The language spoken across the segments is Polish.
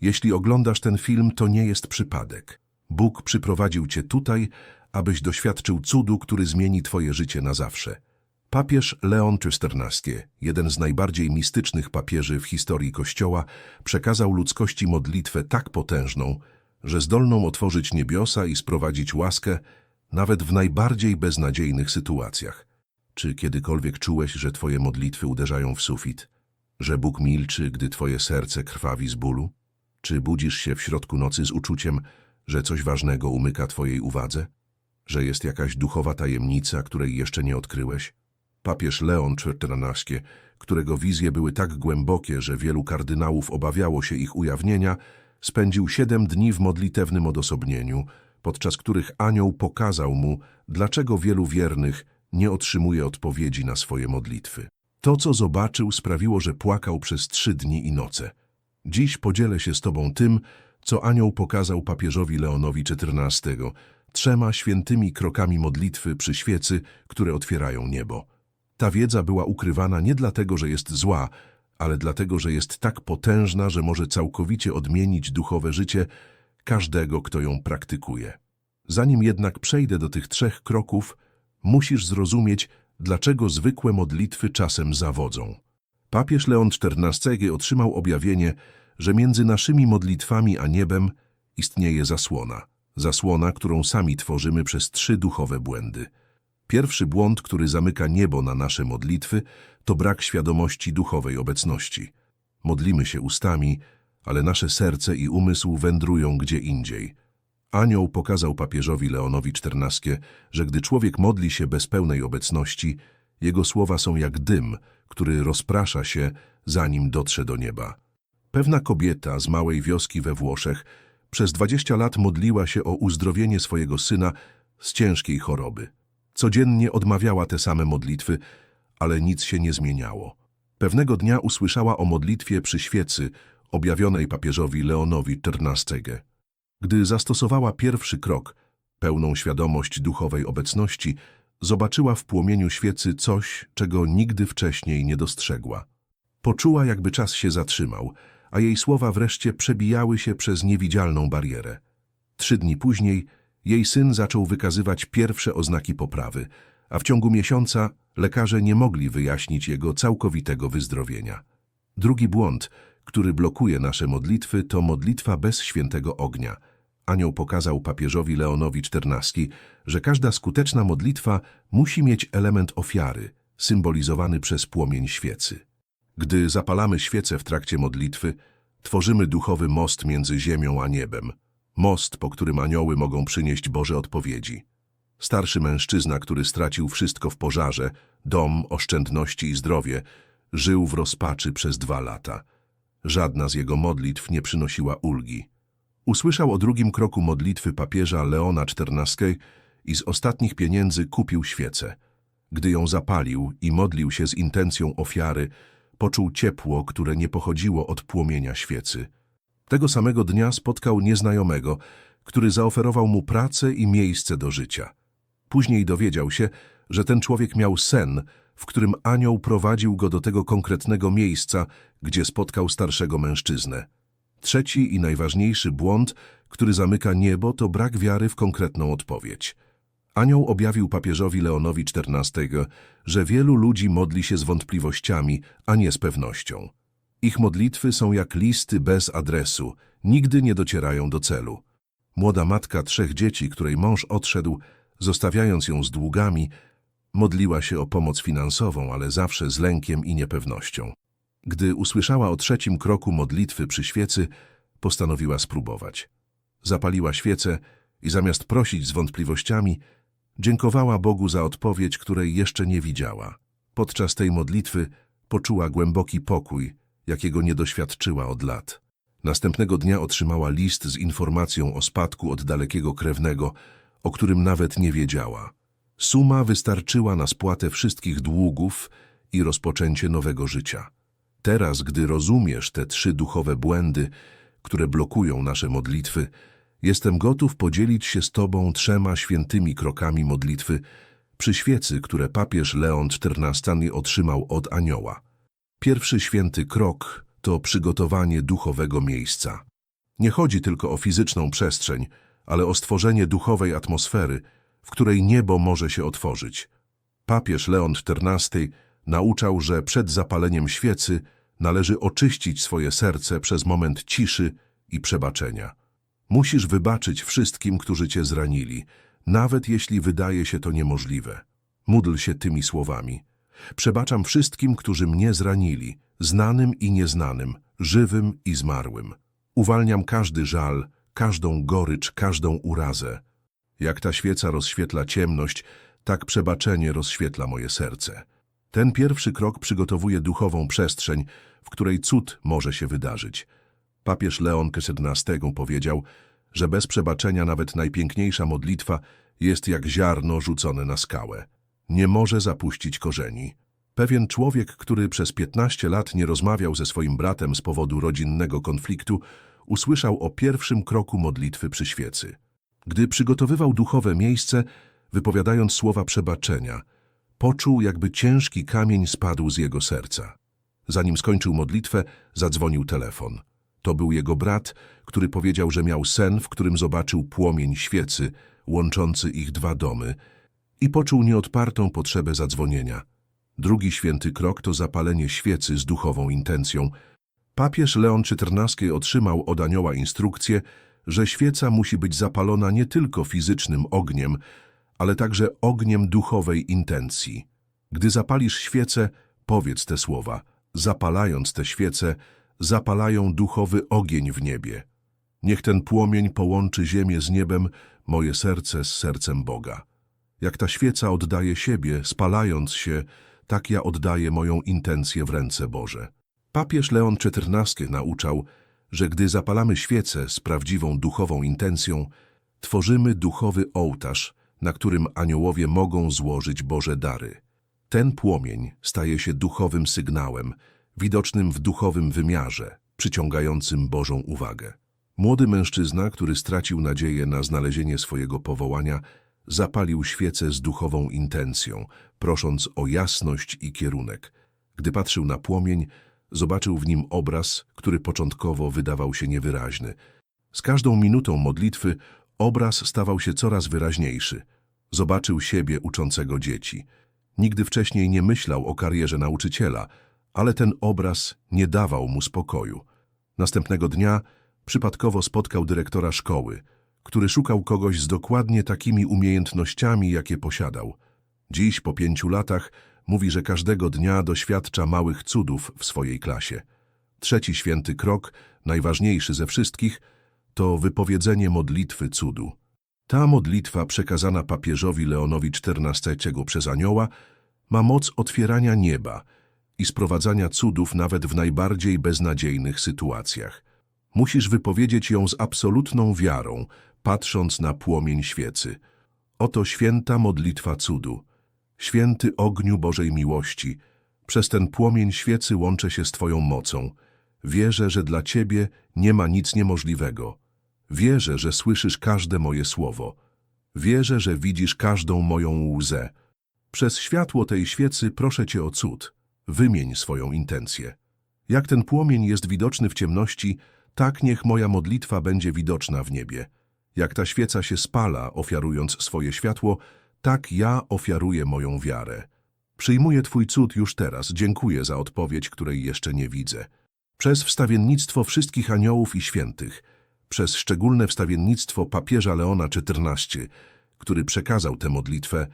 Jeśli oglądasz ten film, to nie jest przypadek. Bóg przyprowadził cię tutaj, abyś doświadczył cudu, który zmieni twoje życie na zawsze. Papież Leon XIV, jeden z najbardziej mistycznych papieży w historii Kościoła, przekazał ludzkości modlitwę tak potężną, że zdolną otworzyć niebiosa i sprowadzić łaskę nawet w najbardziej beznadziejnych sytuacjach. Czy kiedykolwiek czułeś, że twoje modlitwy uderzają w sufit? Że Bóg milczy, gdy twoje serce krwawi z bólu? Czy budzisz się w środku nocy z uczuciem, że coś ważnego umyka twojej uwadze? Że jest jakaś duchowa tajemnica, której jeszcze nie odkryłeś? Papież Leon XIV, którego wizje były tak głębokie, że wielu kardynałów obawiało się ich ujawnienia, spędził siedem dni w modlitewnym odosobnieniu, podczas których anioł pokazał mu, dlaczego wielu wiernych nie otrzymuje odpowiedzi na swoje modlitwy. To, co zobaczył, sprawiło, że płakał przez trzy dni i noce. Dziś podzielę się z Tobą tym, co anioł pokazał papieżowi Leonowi XIV, trzema świętymi krokami modlitwy przy świecy, które otwierają niebo. Ta wiedza była ukrywana nie dlatego, że jest zła, ale dlatego, że jest tak potężna, że może całkowicie odmienić duchowe życie każdego, kto ją praktykuje. Zanim jednak przejdę do tych trzech kroków, musisz zrozumieć, dlaczego zwykłe modlitwy czasem zawodzą. Papież Leon XIV otrzymał objawienie, że między naszymi modlitwami a niebem istnieje zasłona. Zasłona, którą sami tworzymy przez trzy duchowe błędy. Pierwszy błąd, który zamyka niebo na nasze modlitwy, to brak świadomości duchowej obecności. Modlimy się ustami, ale nasze serce i umysł wędrują gdzie indziej. Anioł pokazał papieżowi Leonowi XIV, że gdy człowiek modli się bez pełnej obecności, jego słowa są jak dym, który rozprasza się, zanim dotrze do nieba. Pewna kobieta z małej wioski we Włoszech przez 20 lat modliła się o uzdrowienie swojego syna z ciężkiej choroby. Codziennie odmawiała te same modlitwy, ale nic się nie zmieniało. Pewnego dnia usłyszała o modlitwie przy świecy objawionej papieżowi Leonowi XIV. Gdy zastosowała pierwszy krok, pełną świadomość duchowej obecności, zobaczyła w płomieniu świecy coś, czego nigdy wcześniej nie dostrzegła. Poczuła, jakby czas się zatrzymał, a jej słowa wreszcie przebijały się przez niewidzialną barierę. Trzy dni później jej syn zaczął wykazywać pierwsze oznaki poprawy, a w ciągu miesiąca lekarze nie mogli wyjaśnić jego całkowitego wyzdrowienia. Drugi błąd, który blokuje nasze modlitwy, to modlitwa bez świętego ognia. Anioł pokazał papieżowi Leonowi XIV, że każda skuteczna modlitwa musi mieć element ofiary, symbolizowany przez płomień świecy. Gdy zapalamy świecę w trakcie modlitwy, tworzymy duchowy most między ziemią a niebem. Most, po którym anioły mogą przynieść Boże odpowiedzi. Starszy mężczyzna, który stracił wszystko w pożarze, dom, oszczędności i zdrowie, żył w rozpaczy przez dwa lata. Żadna z jego modlitw nie przynosiła ulgi. Usłyszał o drugim kroku modlitwy papieża Leona XIV i z ostatnich pieniędzy kupił świecę. Gdy ją zapalił i modlił się z intencją ofiary, poczuł ciepło, które nie pochodziło od płomienia świecy. Tego samego dnia spotkał nieznajomego, który zaoferował mu pracę i miejsce do życia. Później dowiedział się, że ten człowiek miał sen, w którym anioł prowadził go do tego konkretnego miejsca, gdzie spotkał starszego mężczyznę. Trzeci i najważniejszy błąd, który zamyka niebo, to brak wiary w konkretną odpowiedź. Anioł objawił papieżowi Leonowi XIV, że wielu ludzi modli się z wątpliwościami, a nie z pewnością. Ich modlitwy są jak listy bez adresu, nigdy nie docierają do celu. Młoda matka trzech dzieci, której mąż odszedł, zostawiając ją z długami, modliła się o pomoc finansową, ale zawsze z lękiem i niepewnością. Gdy usłyszała o trzecim kroku modlitwy przy świecy, postanowiła spróbować. Zapaliła świecę i zamiast prosić z wątpliwościami, dziękowała Bogu za odpowiedź, której jeszcze nie widziała. Podczas tej modlitwy poczuła głęboki pokój, jakiego nie doświadczyła od lat. Następnego dnia otrzymała list z informacją o spadku od dalekiego krewnego, o którym nawet nie wiedziała. Suma wystarczyła na spłatę wszystkich długów i rozpoczęcie nowego życia. Teraz, gdy rozumiesz te trzy duchowe błędy, które blokują nasze modlitwy, jestem gotów podzielić się z Tobą trzema świętymi krokami modlitwy przy świecy, które papież Leon XIV otrzymał od anioła. Pierwszy święty krok to przygotowanie duchowego miejsca. Nie chodzi tylko o fizyczną przestrzeń, ale o stworzenie duchowej atmosfery, w której niebo może się otworzyć. Papież Leon XIV nauczał, że przed zapaleniem świecy należy oczyścić swoje serce przez moment ciszy i przebaczenia. Musisz wybaczyć wszystkim, którzy cię zranili, nawet jeśli wydaje się to niemożliwe. Módl się tymi słowami. Przebaczam wszystkim, którzy mnie zranili, znanym i nieznanym, żywym i zmarłym. Uwalniam każdy żal, każdą gorycz, każdą urazę. Jak ta świeca rozświetla ciemność, tak przebaczenie rozświetla moje serce. Ten pierwszy krok przygotowuje duchową przestrzeń, w której cud może się wydarzyć. Papież Leon XIV powiedział, że bez przebaczenia nawet najpiękniejsza modlitwa jest jak ziarno rzucone na skałę. Nie może zapuścić korzeni. Pewien człowiek, który przez 15 lat nie rozmawiał ze swoim bratem z powodu rodzinnego konfliktu, usłyszał o pierwszym kroku modlitwy przy świecy. Gdy przygotowywał duchowe miejsce, wypowiadając słowa przebaczenia, poczuł, jakby ciężki kamień spadł z jego serca. Zanim skończył modlitwę, zadzwonił telefon. To był jego brat, który powiedział, że miał sen, w którym zobaczył płomień świecy łączący ich dwa domy i poczuł nieodpartą potrzebę zadzwonienia. Drugi święty krok to zapalenie świecy z duchową intencją. Papież Leon XIV otrzymał od anioła instrukcję, że świeca musi być zapalona nie tylko fizycznym ogniem, ale także ogniem duchowej intencji. Gdy zapalisz świecę, powiedz te słowa. Zapalając te świece, zapalają duchowy ogień w niebie. Niech ten płomień połączy ziemię z niebem, moje serce z sercem Boga. Jak ta świeca oddaje siebie, spalając się, tak ja oddaję moją intencję w ręce Boże. Papież Leon XIV nauczał, że gdy zapalamy świecę z prawdziwą duchową intencją, tworzymy duchowy ołtarz, na którym aniołowie mogą złożyć Boże dary. Ten płomień staje się duchowym sygnałem, widocznym w duchowym wymiarze, przyciągającym Bożą uwagę. Młody mężczyzna, który stracił nadzieję na znalezienie swojego powołania, zapalił świecę z duchową intencją, prosząc o jasność i kierunek. Gdy patrzył na płomień, zobaczył w nim obraz, który początkowo wydawał się niewyraźny. Z każdą minutą modlitwy obraz stawał się coraz wyraźniejszy. Zobaczył siebie uczącego dzieci. Nigdy wcześniej nie myślał o karierze nauczyciela, ale ten obraz nie dawał mu spokoju. Następnego dnia przypadkowo spotkał dyrektora szkoły, który szukał kogoś z dokładnie takimi umiejętnościami, jakie posiadał. Dziś, po pięciu latach, mówi, że każdego dnia doświadcza małych cudów w swojej klasie. Trzeci święty krok, najważniejszy ze wszystkich, to wypowiedzenie modlitwy cudu. Ta modlitwa przekazana papieżowi Leonowi XIV przez anioła ma moc otwierania nieba i sprowadzania cudów nawet w najbardziej beznadziejnych sytuacjach. Musisz wypowiedzieć ją z absolutną wiarą, patrząc na płomień świecy. Oto święta modlitwa cudu. Święty ogniu Bożej miłości, przez ten płomień świecy łączę się z Twoją mocą. Wierzę, że dla Ciebie nie ma nic niemożliwego. Wierzę, że słyszysz każde moje słowo. Wierzę, że widzisz każdą moją łzę. Przez światło tej świecy proszę Cię o cud. Wymień swoją intencję. Jak ten płomień jest widoczny w ciemności, tak niech moja modlitwa będzie widoczna w niebie. Jak ta świeca się spala, ofiarując swoje światło, tak ja ofiaruję moją wiarę. Przyjmuję Twój cud już teraz, dziękuję za odpowiedź, której jeszcze nie widzę. Przez wstawiennictwo wszystkich aniołów i świętych, przez szczególne wstawiennictwo papieża Leona XIV, który przekazał tę modlitwę,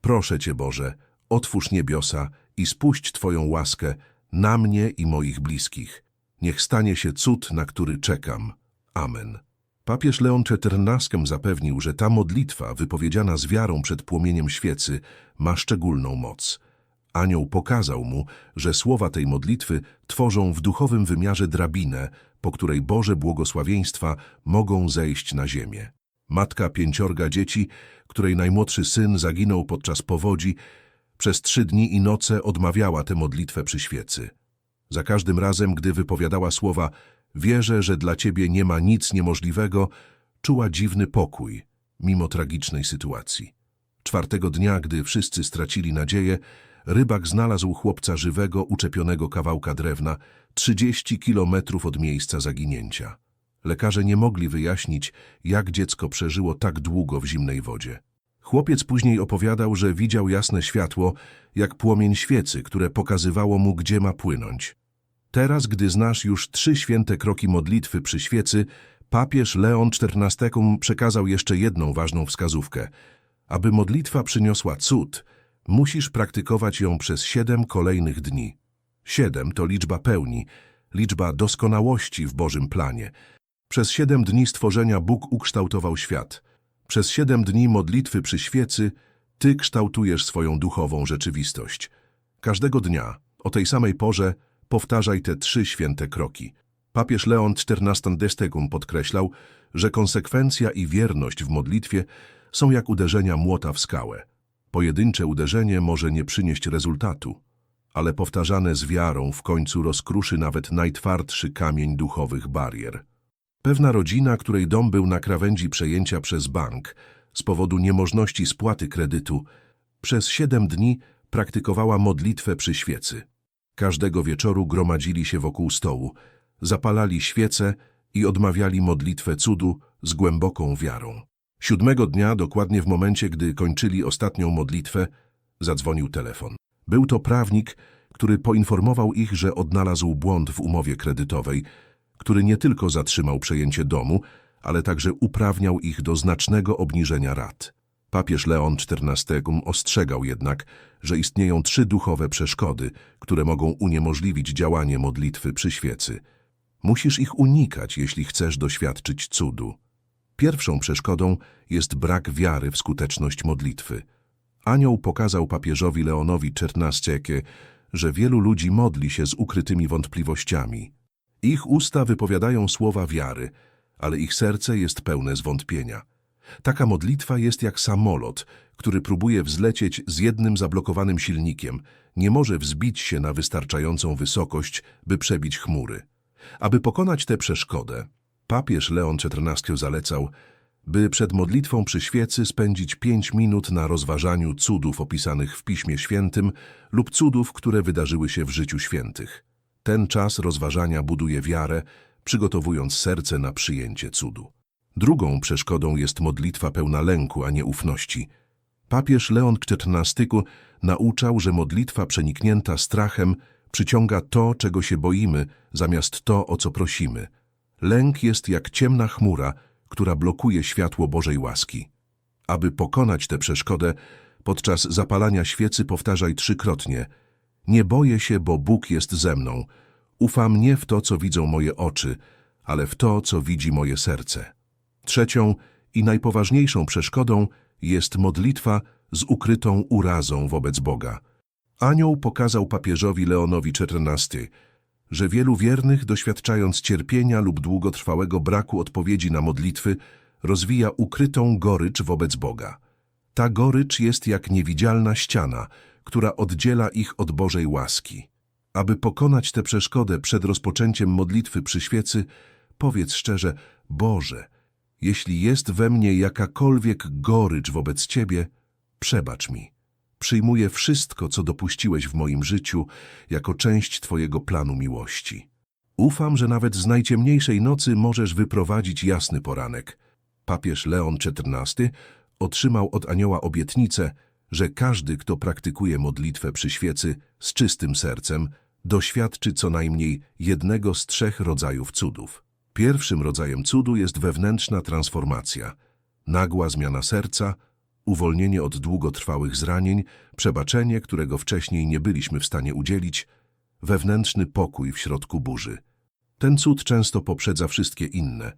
proszę Cię Boże, otwórz niebiosa i spuść Twoją łaskę na mnie i moich bliskich. Niech stanie się cud, na który czekam. Amen. Papież Leon XIV zapewnił, że ta modlitwa, wypowiedziana z wiarą przed płomieniem świecy, ma szczególną moc. Anioł pokazał mu, że słowa tej modlitwy tworzą w duchowym wymiarze drabinę, po której Boże błogosławieństwa mogą zejść na ziemię. Matka pięciorga dzieci, której najmłodszy syn zaginął podczas powodzi, przez trzy dni i noce odmawiała tę modlitwę przy świecy. Za każdym razem, gdy wypowiadała słowa Wierzę, że dla Ciebie nie ma nic niemożliwego, czuła dziwny pokój, mimo tragicznej sytuacji. Czwartego dnia, gdy wszyscy stracili nadzieję, rybak znalazł chłopca żywego, uczepionego kawałka drewna, 30 kilometrów od miejsca zaginięcia. Lekarze nie mogli wyjaśnić, jak dziecko przeżyło tak długo w zimnej wodzie. Chłopiec później opowiadał, że widział jasne światło, jak płomień świecy, które pokazywało mu, gdzie ma płynąć. Teraz, gdy znasz już trzy święte kroki modlitwy przy świecy, papież Leon XIV przekazał jeszcze jedną ważną wskazówkę. Aby modlitwa przyniosła cud, musisz praktykować ją przez siedem kolejnych dni. Siedem to liczba pełni, liczba doskonałości w Bożym planie. Przez siedem dni stworzenia Bóg ukształtował świat. Przez siedem dni modlitwy przy świecy Ty kształtujesz swoją duchową rzeczywistość. Każdego dnia, o tej samej porze, powtarzaj te trzy święte kroki. Papież Leon XIV podkreślał, że konsekwencja i wierność w modlitwie są jak uderzenia młota w skałę. Pojedyncze uderzenie może nie przynieść rezultatu, ale powtarzane z wiarą w końcu rozkruszy nawet najtwardszy kamień duchowych barier. Pewna rodzina, której dom był na krawędzi przejęcia przez bank z powodu niemożności spłaty kredytu, przez siedem dni praktykowała modlitwę przy świecy. Każdego wieczoru gromadzili się wokół stołu, zapalali świece i odmawiali modlitwę cudu z głęboką wiarą. Siódmego dnia, dokładnie w momencie, gdy kończyli ostatnią modlitwę, zadzwonił telefon. Był to prawnik, który poinformował ich, że odnalazł błąd w umowie kredytowej, który nie tylko zatrzymał przejęcie domu, ale także uprawniał ich do znacznego obniżenia rat. Papież Leon XIV ostrzegał jednak, że istnieją trzy duchowe przeszkody, które mogą uniemożliwić działanie modlitwy przy świecy. Musisz ich unikać, jeśli chcesz doświadczyć cudu. Pierwszą przeszkodą jest brak wiary w skuteczność modlitwy. Anioł pokazał papieżowi Leonowi XIV, że wielu ludzi modli się z ukrytymi wątpliwościami. Ich usta wypowiadają słowa wiary, ale ich serce jest pełne zwątpienia. Taka modlitwa jest jak samolot, który próbuje wzlecieć z jednym zablokowanym silnikiem, nie może wzbić się na wystarczającą wysokość, by przebić chmury. Aby pokonać tę przeszkodę, papież Leon XIV zalecał, by przed modlitwą przy świecy spędzić pięć minut na rozważaniu cudów opisanych w Piśmie Świętym lub cudów, które wydarzyły się w życiu świętych. Ten czas rozważania buduje wiarę, przygotowując serce na przyjęcie cudu. Drugą przeszkodą jest modlitwa pełna lęku, a nie ufności. Papież Leon XIV nauczał, że modlitwa przeniknięta strachem przyciąga to, czego się boimy, zamiast to, o co prosimy. Lęk jest jak ciemna chmura, która blokuje światło Bożej łaski. Aby pokonać tę przeszkodę, podczas zapalania świecy powtarzaj trzykrotnie – nie boję się, bo Bóg jest ze mną. Ufam nie w to, co widzą moje oczy, ale w to, co widzi moje serce. Trzecią i najpoważniejszą przeszkodą jest modlitwa z ukrytą urazą wobec Boga. Anioł pokazał papieżowi Leonowi XIV, że wielu wiernych, doświadczając cierpienia lub długotrwałego braku odpowiedzi na modlitwy, rozwija ukrytą gorycz wobec Boga. Ta gorycz jest jak niewidzialna ściana, która oddziela ich od Bożej łaski. Aby pokonać tę przeszkodę przed rozpoczęciem modlitwy przy świecy, powiedz szczerze, Boże, jeśli jest we mnie jakakolwiek gorycz wobec Ciebie, przebacz mi. Przyjmuję wszystko, co dopuściłeś w moim życiu, jako część Twojego planu miłości. Ufam, że nawet z najciemniejszej nocy możesz wyprowadzić jasny poranek. Papież Leon XIV otrzymał od anioła obietnicę, że każdy, kto praktykuje modlitwę przy świecy z czystym sercem, doświadczy co najmniej jednego z trzech rodzajów cudów. Pierwszym rodzajem cudu jest wewnętrzna transformacja, nagła zmiana serca, uwolnienie od długotrwałych zranień, przebaczenie, którego wcześniej nie byliśmy w stanie udzielić, wewnętrzny pokój w środku burzy. Ten cud często poprzedza wszystkie inne,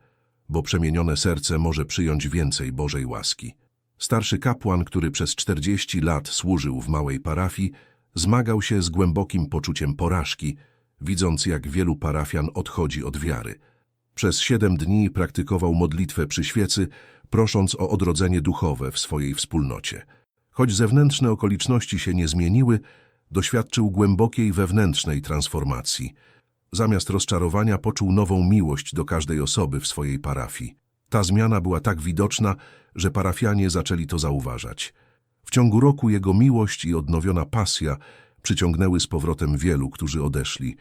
bo przemienione serce może przyjąć więcej Bożej łaski. Starszy kapłan, który przez 40 lat służył w małej parafii, zmagał się z głębokim poczuciem porażki, widząc jak wielu parafian odchodzi od wiary. Przez siedem dni praktykował modlitwę przy świecy, prosząc o odrodzenie duchowe w swojej wspólnocie. Choć zewnętrzne okoliczności się nie zmieniły, doświadczył głębokiej wewnętrznej transformacji. Zamiast rozczarowania poczuł nową miłość do każdej osoby w swojej parafii. Ta zmiana była tak widoczna, że parafianie zaczęli to zauważać. W ciągu roku jego miłość i odnowiona pasja przyciągnęły z powrotem wielu, którzy odeszli,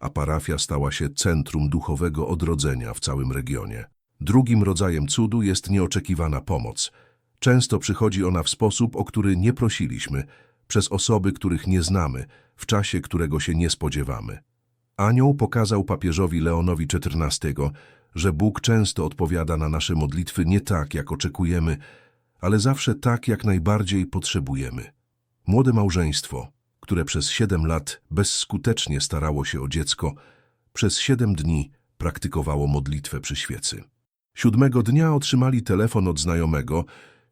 a parafia stała się centrum duchowego odrodzenia w całym regionie. Drugim rodzajem cudu jest nieoczekiwana pomoc. Często przychodzi ona w sposób, o który nie prosiliśmy, przez osoby, których nie znamy, w czasie, którego się nie spodziewamy. Anioł pokazał papieżowi Leonowi XIV, że Bóg często odpowiada na nasze modlitwy nie tak, jak oczekujemy, ale zawsze tak, jak najbardziej potrzebujemy. Młode małżeństwo, które przez siedem lat bezskutecznie starało się o dziecko, przez siedem dni praktykowało modlitwę przy świecy. Siódmego dnia otrzymali telefon od znajomego,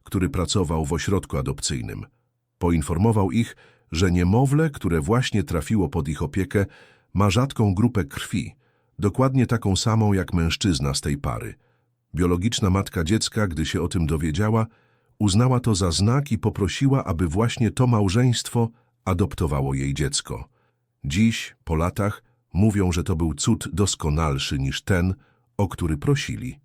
który pracował w ośrodku adopcyjnym. Poinformował ich, że niemowlę, które właśnie trafiło pod ich opiekę, ma rzadką grupę krwi, dokładnie taką samą jak mężczyzna z tej pary. Biologiczna matka dziecka, gdy się o tym dowiedziała, uznała to za znak i poprosiła, aby właśnie to małżeństwo adoptowało jej dziecko. Dziś, po latach, mówią, że to był cud doskonalszy niż ten, o który prosili.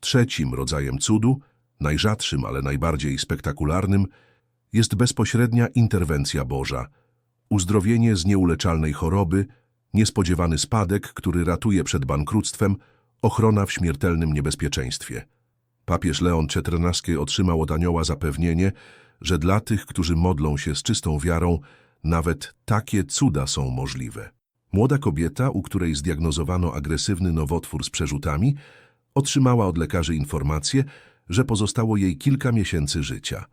Trzecim rodzajem cudu, najrzadszym, ale najbardziej spektakularnym, jest bezpośrednia interwencja Boża. Uzdrowienie z nieuleczalnej choroby, niespodziewany spadek, który ratuje przed bankructwem, ochrona w śmiertelnym niebezpieczeństwie. Papież Leon XIV otrzymał od anioła zapewnienie, że dla tych, którzy modlą się z czystą wiarą, nawet takie cuda są możliwe. Młoda kobieta, u której zdiagnozowano agresywny nowotwór z przerzutami, otrzymała od lekarzy informację, że pozostało jej kilka miesięcy życia.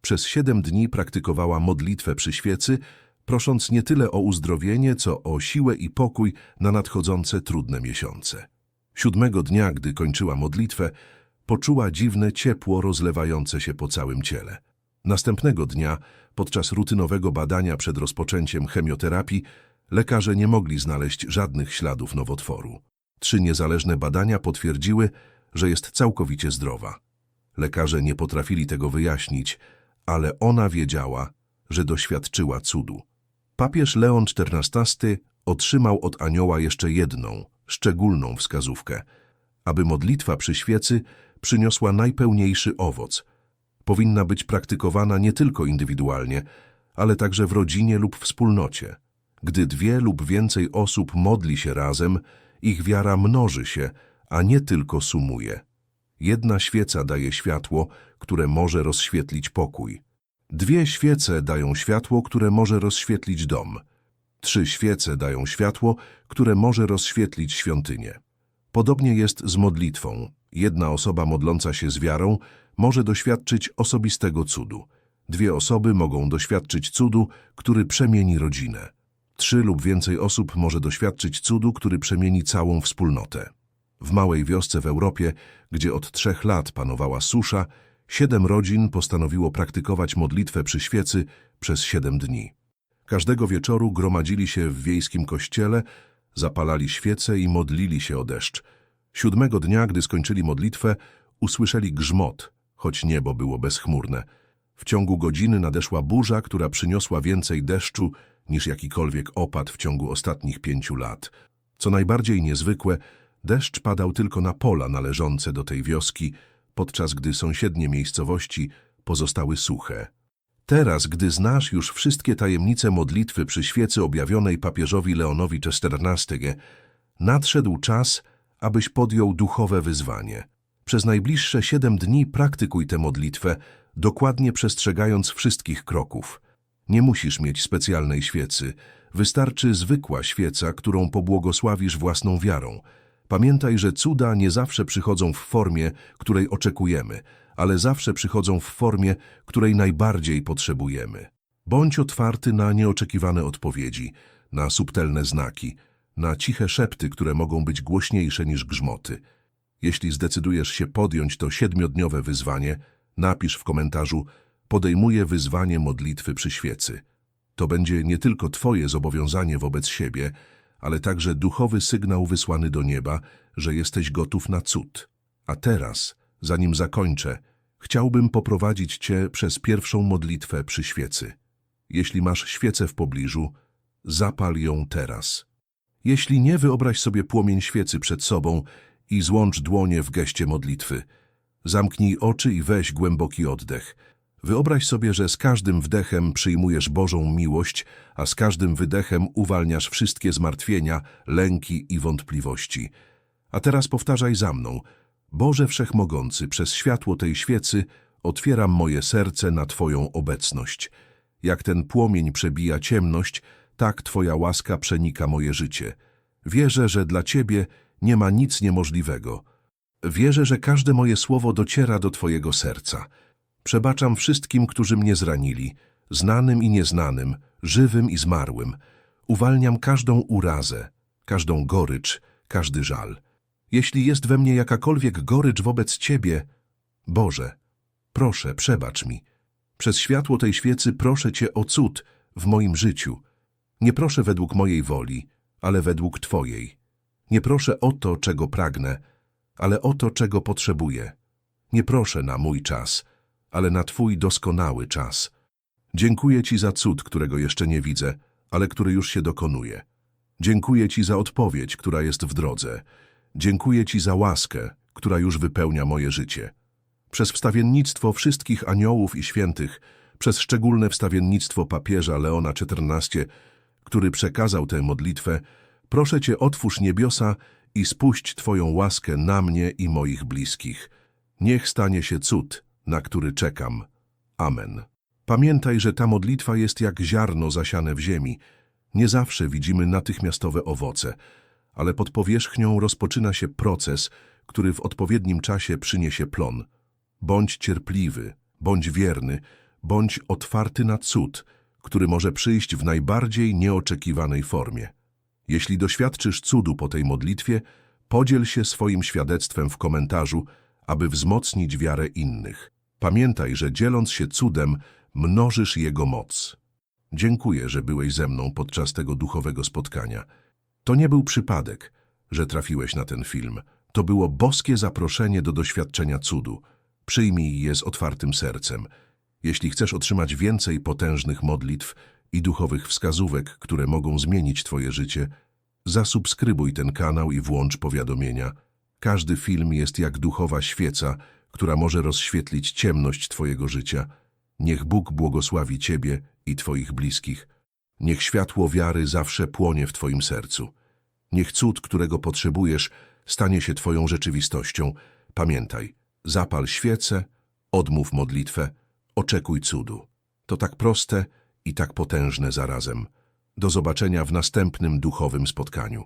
Przez siedem dni praktykowała modlitwę przy świecy, prosząc nie tyle o uzdrowienie, co o siłę i pokój na nadchodzące trudne miesiące. Siódmego dnia, gdy kończyła modlitwę, poczuła dziwne ciepło rozlewające się po całym ciele. Następnego dnia, podczas rutynowego badania przed rozpoczęciem chemioterapii, lekarze nie mogli znaleźć żadnych śladów nowotworu. Trzy niezależne badania potwierdziły, że jest całkowicie zdrowa. Lekarze nie potrafili tego wyjaśnić, ale ona wiedziała, że doświadczyła cudu. Papież Leon XIV otrzymał od anioła jeszcze jedną, szczególną wskazówkę, aby modlitwa przy świecy przyniosła najpełniejszy owoc. Powinna być praktykowana nie tylko indywidualnie, ale także w rodzinie lub wspólnocie. Gdy dwie lub więcej osób modli się razem, ich wiara mnoży się, a nie tylko sumuje. Jedna świeca daje światło, które może rozświetlić pokój. Dwie świece dają światło, które może rozświetlić dom. Trzy świece dają światło, które może rozświetlić świątynię. Podobnie jest z modlitwą. Jedna osoba modląca się z wiarą może doświadczyć osobistego cudu. Dwie osoby mogą doświadczyć cudu, który przemieni rodzinę. Trzy lub więcej osób może doświadczyć cudu, który przemieni całą wspólnotę. W małej wiosce w Europie, gdzie od trzech lat panowała susza, siedem rodzin postanowiło praktykować modlitwę przy świecy przez siedem dni. Każdego wieczoru gromadzili się w wiejskim kościele, zapalali świece i modlili się o deszcz. Siódmego dnia, gdy skończyli modlitwę, usłyszeli grzmot, choć niebo było bezchmurne. W ciągu godziny nadeszła burza, która przyniosła więcej deszczu niż jakikolwiek opad w ciągu ostatnich pięciu lat. Co najbardziej niezwykłe, deszcz padał tylko na pola należące do tej wioski, podczas gdy sąsiednie miejscowości pozostały suche. Teraz, gdy znasz już wszystkie tajemnice modlitwy przy świecy objawionej papieżowi Leonowi XIV, nadszedł czas, abyś podjął duchowe wyzwanie. Przez najbliższe siedem dni praktykuj tę modlitwę, dokładnie przestrzegając wszystkich kroków. Nie musisz mieć specjalnej świecy, wystarczy zwykła świeca, którą pobłogosławisz własną wiarą. Pamiętaj, że cuda nie zawsze przychodzą w formie, której oczekujemy, ale zawsze przychodzą w formie, której najbardziej potrzebujemy. Bądź otwarty na nieoczekiwane odpowiedzi, na subtelne znaki, na ciche szepty, które mogą być głośniejsze niż grzmoty. Jeśli zdecydujesz się podjąć to siedmiodniowe wyzwanie, napisz w komentarzu podejmuję wyzwanie modlitwy przy świecy. To będzie nie tylko Twoje zobowiązanie wobec siebie, ale także duchowy sygnał wysłany do nieba, że jesteś gotów na cud. A teraz, zanim zakończę, chciałbym poprowadzić Cię przez pierwszą modlitwę przy świecy. Jeśli masz świecę w pobliżu, zapal ją teraz. Jeśli nie, wyobraź sobie płomień świecy przed sobą i złącz dłonie w geście modlitwy. Zamknij oczy i weź głęboki oddech. Wyobraź sobie, że z każdym wdechem przyjmujesz Bożą miłość, a z każdym wydechem uwalniasz wszystkie zmartwienia, lęki i wątpliwości. A teraz powtarzaj za mną. Boże Wszechmogący, przez światło tej świecy otwieram moje serce na Twoją obecność. Jak ten płomień przebija ciemność, tak Twoja łaska przenika moje życie. Wierzę, że dla Ciebie nie ma nic niemożliwego. Wierzę, że każde moje słowo dociera do Twojego serca. Przebaczam wszystkim, którzy mnie zranili, znanym i nieznanym, żywym i zmarłym. Uwalniam każdą urazę, każdą gorycz, każdy żal. Jeśli jest we mnie jakakolwiek gorycz wobec Ciebie, Boże, proszę, przebacz mi. Przez światło tej świecy proszę Cię o cud w moim życiu. Nie proszę według mojej woli, ale według Twojej. Nie proszę o to, czego pragnę, ale o to, czego potrzebuję. Nie proszę na mój czas, ale na Twój doskonały czas. Dziękuję Ci za cud, którego jeszcze nie widzę, ale który już się dokonuje. Dziękuję Ci za odpowiedź, która jest w drodze. Dziękuję Ci za łaskę, która już wypełnia moje życie. Przez wstawiennictwo wszystkich aniołów i świętych, przez szczególne wstawiennictwo papieża Leona XIV, który przekazał tę modlitwę, proszę Cię otwórz niebiosa i spuść Twoją łaskę na mnie i moich bliskich. Niech stanie się cud, na który czekam. Amen. Pamiętaj, że ta modlitwa jest jak ziarno zasiane w ziemi. Nie zawsze widzimy natychmiastowe owoce, ale pod powierzchnią rozpoczyna się proces, który w odpowiednim czasie przyniesie plon. Bądź cierpliwy, bądź wierny, bądź otwarty na cud, który może przyjść w najbardziej nieoczekiwanej formie. Jeśli doświadczysz cudu po tej modlitwie, podziel się swoim świadectwem w komentarzu, aby wzmocnić wiarę innych. Pamiętaj, że dzieląc się cudem, mnożysz jego moc. Dziękuję, że byłeś ze mną podczas tego duchowego spotkania. To nie był przypadek, że trafiłeś na ten film. To było boskie zaproszenie do doświadczenia cudu. Przyjmij je z otwartym sercem. Jeśli chcesz otrzymać więcej potężnych modlitw i duchowych wskazówek, które mogą zmienić Twoje życie, zasubskrybuj ten kanał i włącz powiadomienia. Każdy film jest jak duchowa świeca, która może rozświetlić ciemność Twojego życia. Niech Bóg błogosławi Ciebie i Twoich bliskich. Niech światło wiary zawsze płonie w Twoim sercu. Niech cud, którego potrzebujesz, stanie się Twoją rzeczywistością. Pamiętaj, zapal świecę, odmów modlitwę, oczekuj cudu. To tak proste i tak potężne zarazem. Do zobaczenia w następnym duchowym spotkaniu.